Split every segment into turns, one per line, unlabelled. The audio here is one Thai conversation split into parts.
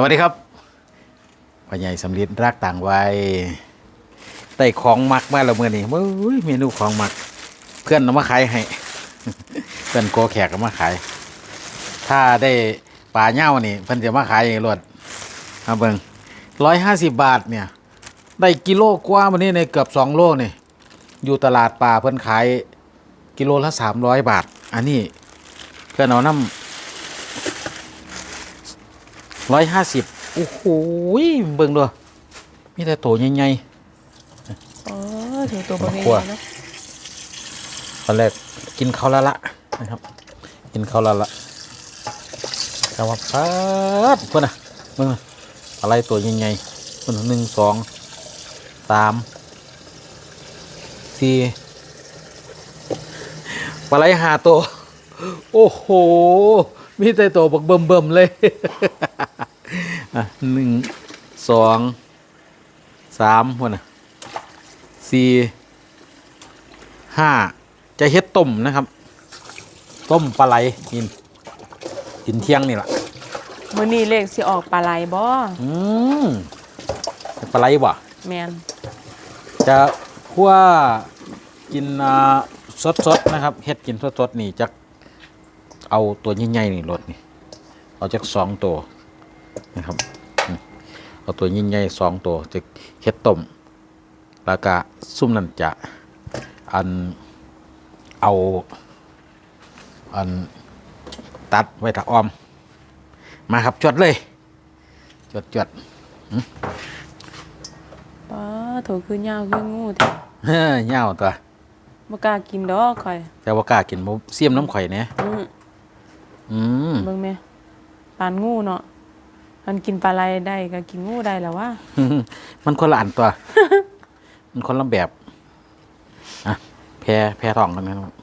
สวัสดีครับพ่อใหญ่สำลิดรักต่างวัยได้ของมักมาแล้วเมื่อนี้เฮ้ยเมนูของมัก เพื่อนเอามาขายให้ เพื่อนโกแขกเอามาขาย ถ้าได้ปลาเน่านี่เพื่อนจะมาขายเองรวดมาเบิงร้อยห้าสิบบาทเนี่ย ได้กิโลกว่าวันนี้ในเกือบสองโลนี่อยู่ตลาดปลาเพื่อนขายกิโลละสามร้อยบาท อันนี้เพื่อนเอาน้ำ ร้อยห้าสิบโอ้โหยเบิ่งดูมีแต่โตใหญ่
อ๋อถือตัวบะหมี่
ครัว
เนาะ
ๆตอนแรกกินข้าวละละนะครับ กินข้าวละละแต่ว่าปัดเพื่อนน่ะเบิ่งน่ะอะไรตัวใหญ่ๆเพื่อนหนึ่งสองสามสี่ปลาไหลหาตัว โอ้โห มีแต่ตัวบักเบิ่มเบิ่มๆเลยอะหนึ่งสองสามคนน่ะสี่ห้าจะเฮ็ดต้มนะครับ ต้มปลาไหลกินกินเที่ยงนี่แหละ
มื้อนี้เลขสิออกปลาไหลบ่
อืมปลาไหลบ่
แมน
จะคั่วกินอ่าสดๆนะครับเฮ็ดกินสดๆนี่จะ เอาตัวใหญ่ๆนี่รสนี่เอาจากสองตัวนะครับอืมเอาตัวใหญ่ๆสองตัวจะเฮ็ดต้มแล้วก็ซุ่มนั่นจะอันเอาอันตัดไว้ถ้าออม มาครับจดเลยจดจด
ป้าโถคือยาวคืองูแท้
เฮ้ยเหย้าตัว
บ่กล้ากินดอกข่อย
แต่ว่ากล้ากินบ่เสียมน้ำข่อยเนี่ย
อือ
อืม
เบิ่งแม่ปานงูเนาะมันกินปลาไหลได้ก็กินงูได้แล้ววะ
มันคนละอันตัว มันคนละแบบอะแพรแพรทองกันนะครับ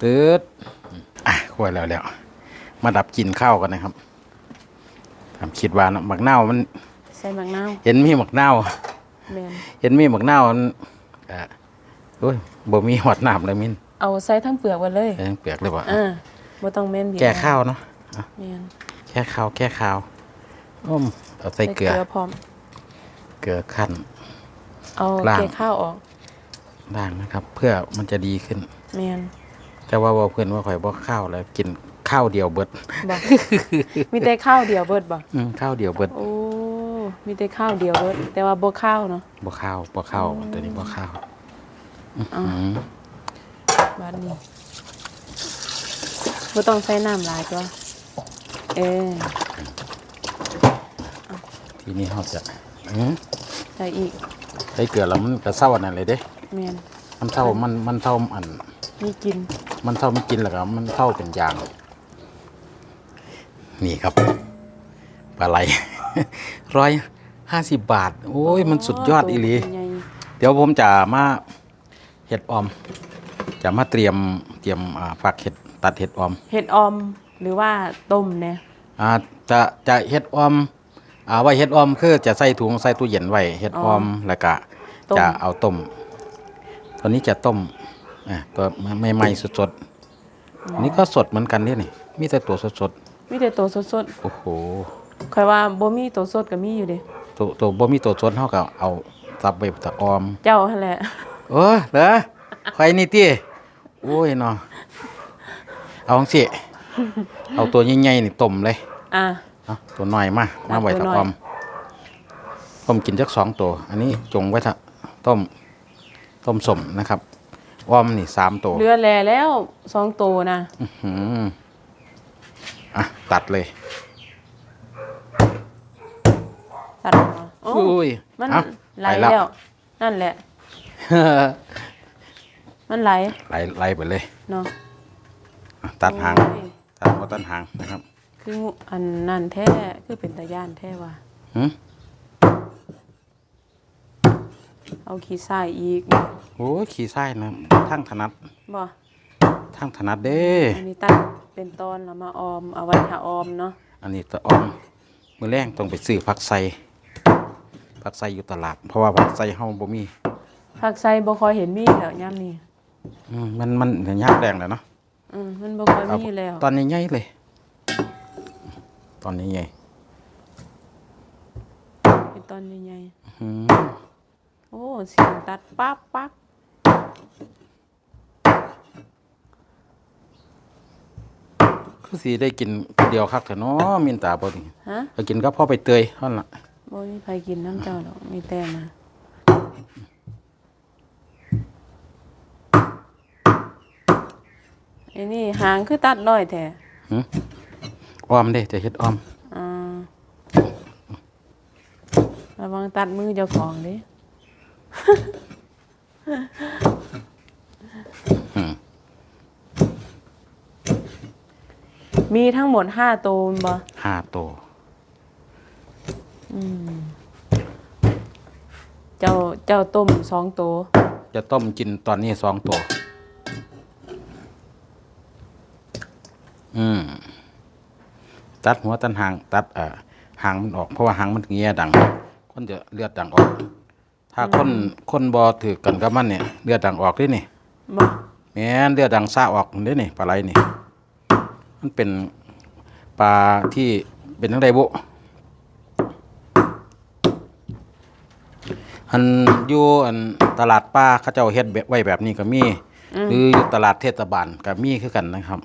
ตืดอะคุยแล้วแล้วมาดับกลินข้าวกันนะครับทำคิดว่าเนาะหมักเน่าวมัน
ใส่มะนาว
เห็นมีหมักเน่าว
แม่น
เห็นมีหมักเน่าวมันเอ่อโอ้ยบ่มีหอดน้ำเลยมิน
เอาใส่ทั้งเปลือกไว้เลย
แกงเปียกเลยว่ะ
อ่า บ่ต้องแม่นเดียว
แก้ข้าวเนาะอะ
แม่น
แก้ข้าวแก้ข้าวอ้อมเอาใส่เกลือ
พร้อม
เกลือขั้น
เอา
ล้าง
แก้ข้าวออก
ด่างนะครับ เพื่อมันจะดีขึ้น
แม่น
แต่ว่าว่าเพื่อนว่าข่อยบ่ข้าวแล้วกินข้าวเดียวเบิด
บ่มีแต่ข้าวเดียวเบิดบ่
อืมข้าวเดียวเบิด
โอ้มีแต่ข้าวเดียวเบิดแต่ว่าบ่ข้าวเนาะ
บ่ข้าวบ่ข้าวตัวนี้บ่ข้าว
อ่า
อืม
บ้านนี้ บ่ต้องใส่น้ำหลายตัวเออ
ทีนี้เราจะอืม
ใส่อีก
ใส่เกลือแล้วมันก็เศร้าอันนั้นเลยเด้
แม่น
มันเศร้ามันมันเศร้าอัน
มีกิน
มันเศร้ามันกินแล้วก็มันเศร้าเป็นยาง นี่ครับปลาไหล ร้อยห้าสิบบาท โอ้ย มันสุดยอดอีหลี
ตัวใญ่
เดี๋ยวผมจะมาเห็ดออม จะมาเตรียมเตรียมอ่าฝักเห็ด ตัดเห็ดออม
เห็ดออมหรือว่าต้มเนี่ย
อ่าจะจะเห็ดออมอ่าไว้เห็ดออมคือจะใส่ถุงใส่ตู้เย็นไว้เห็ดออมแล้วก็จะเอาต้มตัวนี้จะต้มอ่าตัวใหม่ๆสดๆอันนี้ก็สดเหมือนกันนี่นี่มีแต่ตัวสด
มีแต่ตัวสด
ๆโอ้โห
ๆข่อยว่าบ่มีตัวสดก็มีอยู่เด้
ตัวตัวบ่มีตัวสดเท่ากับเอาซับไปตะออม
เจ้าหั่นแหละ
เออเหรอใครนี่ติโอ้ยเนาะ เอาจังสิเอาตัวใหญ่ๆนี่ต้มเลย
อะ
เอาตัวน้อยมามาไว้
ตัว
ตะ
น้อย
ออมผมกินจักสองตัว อันนี้จงไว้ทะต้ม ต้มสมนะครับออมนี่สามตัว
เหลือแลแล้วสองตัวนะ
อื้อหืออะ ตัดเลย
ตัดออกมาโอ้
อุ้ย
มัน
เอ้า
ไหล
ไป
แล้ว นั่นแหละ มันไหล
ไหลไหลไปเลย
เนาะ
อะ ตัดหาง
โอ้ย
ตัดหัวตัดหางนะครับ
คืองูอันนั่นแท้คือเป็นตาย่านแท้ว่ะ
หืม
เอาขี้ทรายอีก
โอ้ยขี่ไส้นะทั้งถนัด
บ่
ทั้งถนัดเด้
อันนี้ตั้งเป็นตอนแล้วมาออมเอาไว้ถ้าออมเนาะ
อันนี้ตะออมมือแรงต้องไปซื้อผักไซผักไซอยู่ตลาด เพราะว่าผักไซเฮาบ่มี
ผักไซบ่ค่อยเห็นมีแล้วยามนี้
อืมมันมันยากแรงแล้วเนาะ
อืมมันบ่ค่อย
เอา
มีแล้ว
ตอนนี้ใหญ่เลย ตอนนี้ใหญ่
ตอนใหญ่
อืม
ๆโอ้เสียงตัดปั๊บปั๊บ
คือสิได้กินคนเดียวคักแต่น้อมินตาบ่นี่
ฮะ
ก็กินก็พ่อไปเตยเท่านั้นล่ะ
บ่มีใครกินน้ำเจ้าหรอกมีแต่มา อ้นี่หางคือตัดน้อยแท้
หึออมเด้จะเฮ็ดออม
อ่าระวังตัดมือเจ้าของเด้
อืม
มีทั้งหมดห้าตัวแม่นบ่
ห้าตัว
เจ้าเจ้าต้มสองตัว
จะต้มกินตอนนี้สองตัว อืม ตัดหัวตัดหางตัดเอ่อหางมันออกเพราะว่าหางมันเงี้ยดังคนจะเลือดดังออก ถ้าคนคนบอถือกันกับมันเนี่ยเลือดดังออกด้วยนี่
บ่
แม่นเลือดดังซ่าออกด้วยนี่ปลาไหลนี่ มันเป็นปลาที่เป็นทั้งไดบุอันอยู่อันตลาดป้าเขาเจ้าเฮ็ดแบบไว้แบบนี้ก็มี หรืออยู่ตลาดเทศบาลก็มีคือกันนะครับ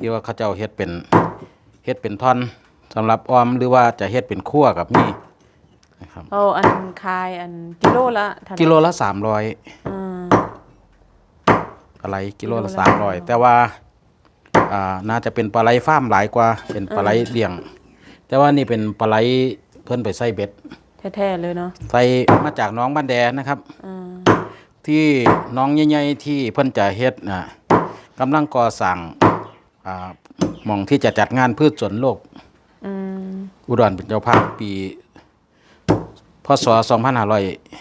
ที่ว่าเขาเจ้าเฮ็ดเป็น เฮ็ดเป็นท่อนสำหรับออมหรือว่าจะเฮ็ดเป็นคั่วกับมีนะครับ
เอาอันคายอันกิโลละเท่าไหร่
กิโลละสามร้อย
อืม
อะไรกิโล
กิโล
ละ
ละ
สามร้อยแต่ว่าอ่าน่าจะเป็นปลาไหลฟาร์มหลายกว่าเป็นปลาไหลเลี้ยง แต่ว่านี่เป็นปลาไหลเพิ่นไปใส่เบ็ด
แท้ๆเลยเนาะ
ใส่มาจากหน้องบ้านแดนะครับ
อืม
ที่น้องใหญ่ๆที่เพิ่นจะเฮ็ดนะกำลังก่อสร้างอ่าห มองที่จะจัดงานพืชสวนโลก
อืม
อุดรเป็นเจ้าภาพปี พศ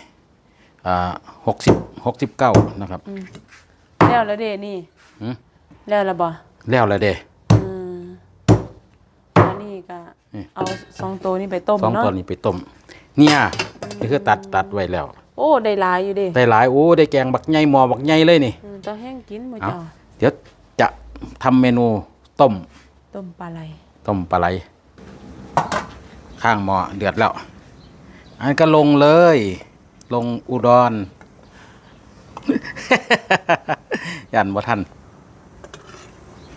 2500อ่า60 69นะครับ
แล้วแล้วเด้นี่
หืม
แล้วและบ่
แล้วแล้วเด้
อืมอันนี้ก็
นี่
เอาสองตัวนี้ไปต้ม
สอง
เนาะ
ตัวนี้ไปต้ม เนี่ยนี่คือตัดตัดไว้แล้ว
โอ้ได้หลายอยู่เด้
ได้หลายโอ้ได้แกงบักใหญ่หม้อบักใหญ่เลยนี่
อืมต้องแห้งกินบ่
เอา
เจ้า
เดี๋ยวจะทำเมนูต้ม
ต้มปลาไหล
ต้มปลาไหลข้างหม้อเดือดแล้ว อันก็ลงเลย ลงอุดรยันบ่ทัน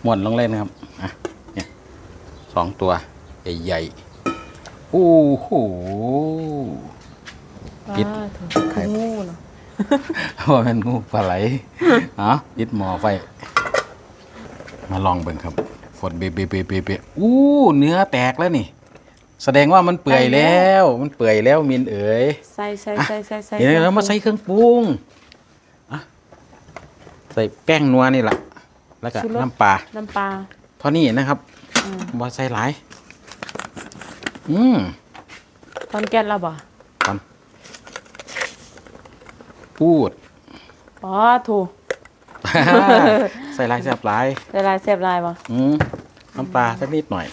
หมวนลงเลยนะครับอะเนี่ยสองตัวใหญ่ๆโอ้โหปิด
ว้าถูกคืองูเนาะ
ว่าเป็นงูปลาไหลอ๋อปิดหม้อไฟ มาลองเบิ่งครับ ฝนเบเบเบเบเบอู้เนื้อแตกแล้วนี่ แสดงว่ามันเปื่อยแล้ว มันเปื่อยแล้วมินเอ๋ย
ใส่ใส่ใส่ใส่ใส่
เดี๋ยวเรามาใส่เครื่องปรุงอะใส่แป้งนัวนี่แหละแล้วก็น้ำปลา
น้ำปลา
เท่านี้นะครับบ่ใส่หลาย อืม
ตอนแก๊สแล้วบ่
ตอนพูด
อ๋อถูก
ใส่หลายแซ่บหลาย
ได้หลายแซ่บหลายบ่
อืมน้ำปลาสักนิดหน่อย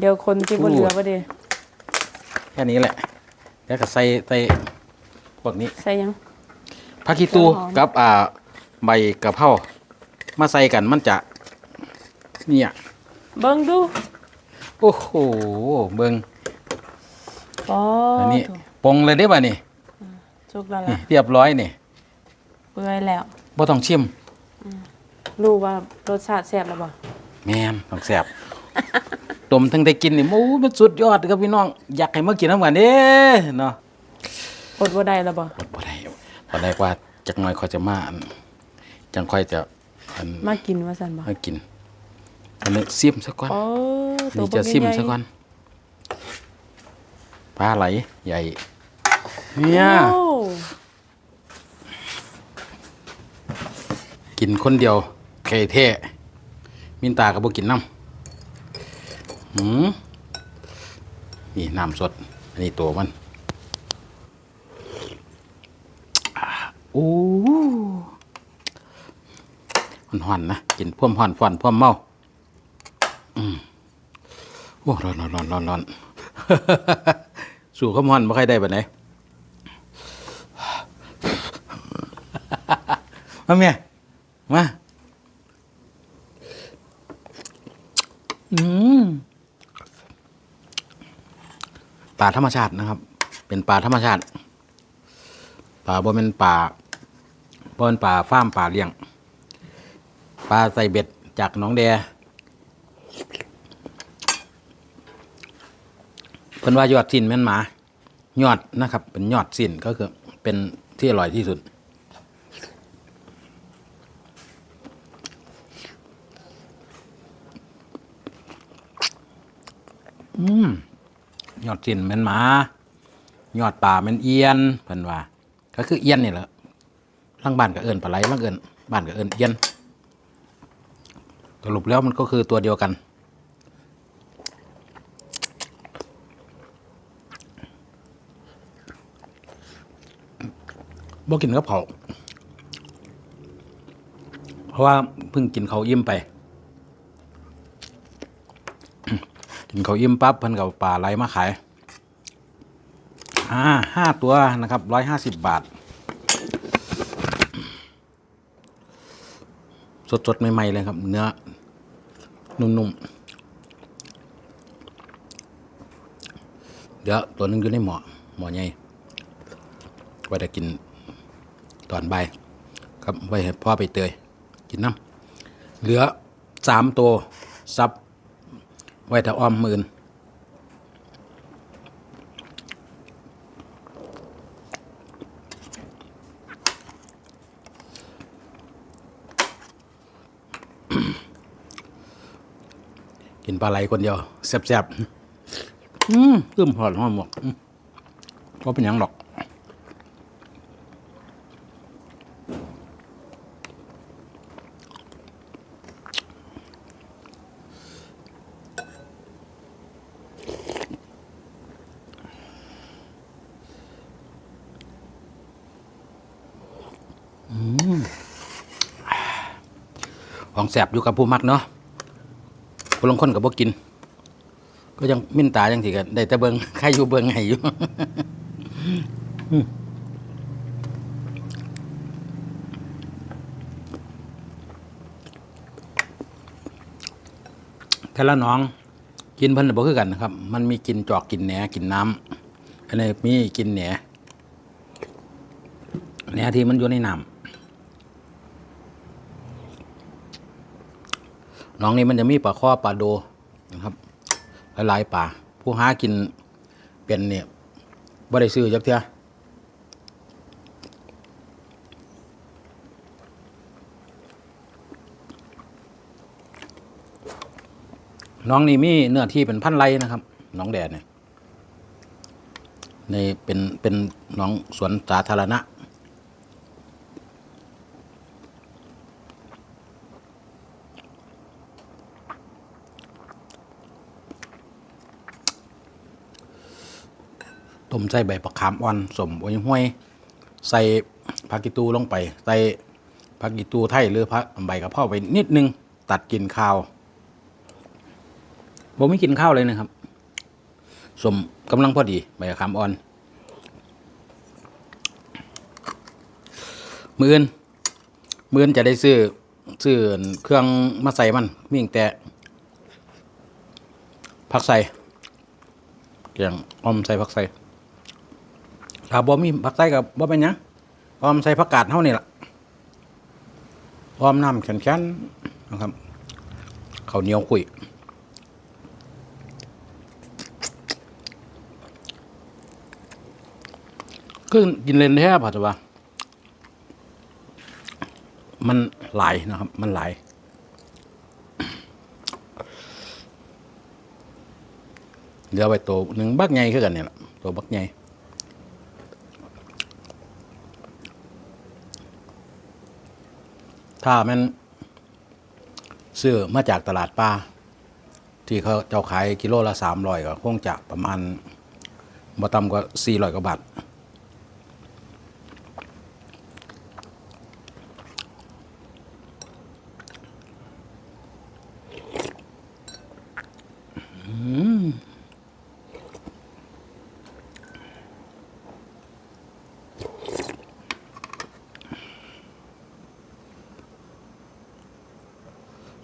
เดี๋ยวคนที่บ่เหลือบ่เด้
แค่นี้แหละ แล้วก็ใส่ใส่พวกนี้
ใส่หยัง
ผักขี้ตู
ต้นหอม
กับอ่าใบกะเพรามาใส่กันมันจะเนี่ย
เบิ่งดู
โอ้โหเบิง
อ๋อ
อันนี้
ถูก
ปรุงเลยได้ป่ะนี่
สุกแล้ว
นี่
ล่ะ
เรียบร้อยนี่
เปื่อยแล้ว
บ่ต้องชิม
รู้ว่ารสชาติแซ่บแล้วบ่
แม่นต้องแซ่บดมทั้งได้กินนี่โอ้มันสุดยอดครับพี่น้อง อยากให้มากินน้ำกันเด้เนาะ
อดบ่ได้แล้วบ่
อดบ่ได้ตอนแรกว่าจักหน่อยค่อยจะมาอันจังค่อยจะอัน
มากินว่าซั่นบ่
มากินอันนี้ซิมซะก่อน
โอ้ตัว
นี่
เบิ่
จะ
ง
ซิม
ใหญ่ๆ
ซะก่อนปลาไหลใหญ่เนี่ย
โอ้
กินคนเดียว เทเท่มินตากับบกินน้ำหืมนี่น้ำสด อันนี้ตัวมันอ่าโอ้มันห่อนนะ กินพ่วมห่อนฟ่อนพ่วมเมาอืมโอ้ร้อนร้อนร้อนร้อนร้อนสู่ข้ามห่อนไม่ค่อยได้แบบไหนมาเมียมา ปลาธรรมชาตินะครับ เป็นปลาธรรมชาติปลาบ่เป็นปลาบ่เป็นปลาฟาร์มปลาเลี้ยงปลาใส่เบ็ดจากหนองแดเพิ่นว่ายอดสิ้นแม่นหมายอดนะครับ เป็นยอดสิ้นก็คือเป็นที่อร่อยที่สุด อืมย อดสิ้นแม่นหมายอดป่าแม่นเอียนเพิ่นว่า ก็คือเอียนนี่แหละล่างบ้านก็เอิ้นปลาไหลล่างเอิ้นบ้านก็เอิ้นเอียนสรุปแล้วมันก็คือตัวเดียวกัน บ่กินกับเขาเพราะว่าเพิ่งกินเขาวอิ่มไป กินเขาอิ่มปั๊บเพิ่นกับปลาไหลมาขายอ่าห้าตัวนะครับร้อยห้าสิบบาท สดๆ ใหม่ ๆ เลยครับ เนื้อ นุ่มๆ เดี๋ยว ตัวนึงอยู่ในหมอหมอใหญ่ไว้จะกินตอนบ่ายครับไว้ให้พ่อไปเตย กินน้ำเหลือสามตัวซับ ไว้ถ้าอ้อมมือนกินปลาไหลคนเดียวแซ่บๆ อืมอึ้มหอดหอมหมกก็เป็นยังหรอก ของแสบอยู่กับผู้มักเนาะผู้ลงคนกับบ่กิน ก็ยังมิ้นตาจังสิกันได้แต่เบิงใครอยู่เบิงไห้อยู่แต่ละน้องกินเพิ่นบ่คือกันนะครับ มันมีกินจอกกินแหนกินน้ำอันนี้มีกินแหนแหนที่มันอยู่ในน้ำ น้องนี้มันจะมีปลาข้อปลาโดนะครับหลายๆปลาผู้หากินเป็นเนี่ยบ่ได้ซื้อจักเทื่อน้องนี่มีเนื้อที่เป็นพันไรนะครับน้องแดดเนี่ยในเป็นเป็นน้องสวนสาธารณะ ต้มใส่ใบประคามอ่อนสมโอยห้วย ใส่ผักกีตูลงไป ใส่ผักกีตูไทยหรือผักใบกระเพราไปนิดนึง ตัดกินข้าวผมไม่กินข้าวเลยนะครับสมกำลังพอดีใบกระคามอ่อน มืออื่นมืออื่นจะได้ซื้อซื้อเครื่องมาใส่มันมีงแต่ผักใส่เกี่ยงออมใส่ผักใส่ ถ้าบ่มีผักใส่กับบ่เป็นหยังออมใส่ผักกาดเท่านี่ล่ะออมน้ำแข็งๆนะครับข้าวเหนียวคุยคือกินเลนแท้ป่ะจ๊ะวะมันหลายนะครับ มันหลายเดี๋ยวไปตัวหนึ่งบักใหญ่คือกันเนี่ยล่ะตัวบักให ถ้ามันซื้อมาจากตลาดปลาที่เขาเจ้าขายกิโลละสามร้อยก็คงจะประมาณบ่ต่ำกว่าสี่ร้อยกว่าบาท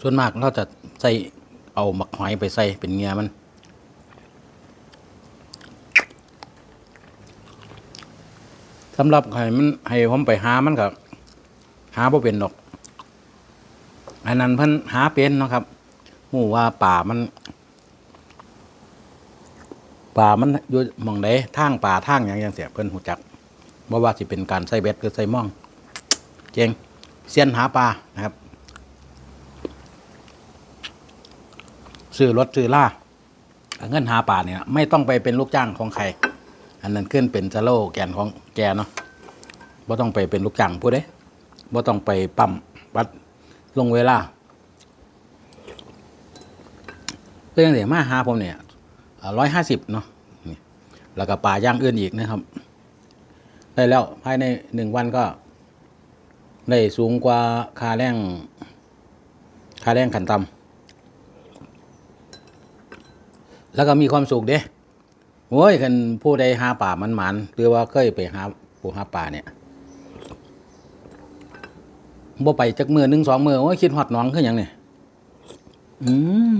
ส่วนมากเราจะใส่เอาหมักหอยไปใส่เป็นเงียมัน สำหรับให้มันให้ผมไปหามันก็หาบ่เป็นดอก อันนั้นเพิ่นหาเป็นนะครับหมูว่าป่ามันป่ามันอยู่มองใดทางป่าทางหยังจังเสียเพิ่นหูจักบ่ว่าสิเป็นการใส่เบ็ดหรือใส่หม่อง เจงเซียนหาปลานะครับ ซื้อรถซื้อล่าเงินหาปลาเนี่ยไม่ต้องไปเป็นลูกจ้างของใคร อันนั้นขึ้นเป็นสโลแกนของแกเนาะบ่ต้องไปเป็นลูกจ้างผู้ใดบ่ต้องไปปั๊มวัดลงเวลาเรื่องเดี๋ยวมาหาผมเนี่ยร้อยห้าสิบเนาะแล้วก็ปลาย่างอื่นอีกนะครับ ได้แล้วภายในหนึ่งวันก็ ได้สูงกว่าค่าแรงค่าแรงขันต่ำ แล้วก็มีความสุขเด้โอ้ยคันผู้ใดหาป่ามันหมันหรือว่าเคยไปหาผู้หาป่าเนี่ยบ่ไปจักมือหนึ่งสองมือโอ้ยคิดหอดน้องคืออย่างเนี่ยอืม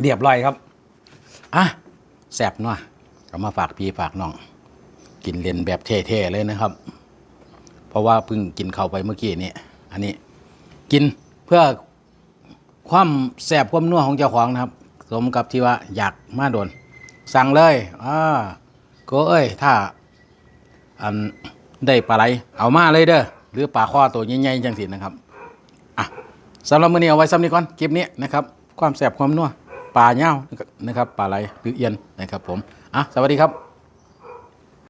เรียบร้อยครับอะแสบเนาะเอามาฝากพี่ฝากน้อง กินเลนแบบเท่ๆเลยนะครับ เพราะว่าเพิ่งกินเข้าไปเมื่อกี้นี่อันนี้ กินเพื่อ ความแสบความนัวของเจ้าของนะครับ สมกับที่ว่าอยากมาโดน สั่งเลยอ่าก็เอ้ย ถ้าอันได้ปลาไหลเอามาเลยเด้อหรือปลาข้อตัวใหญ่ๆจังสินะครับอะสำหรับมื้อนี้เอาไว้ซ้ำนี้ก่อนคลิปนี้นะครับ ความแสบความนัวปลาเน่าวนะครับปลาไหลหรือเอียนนะครับผมอะสวัสดีครับ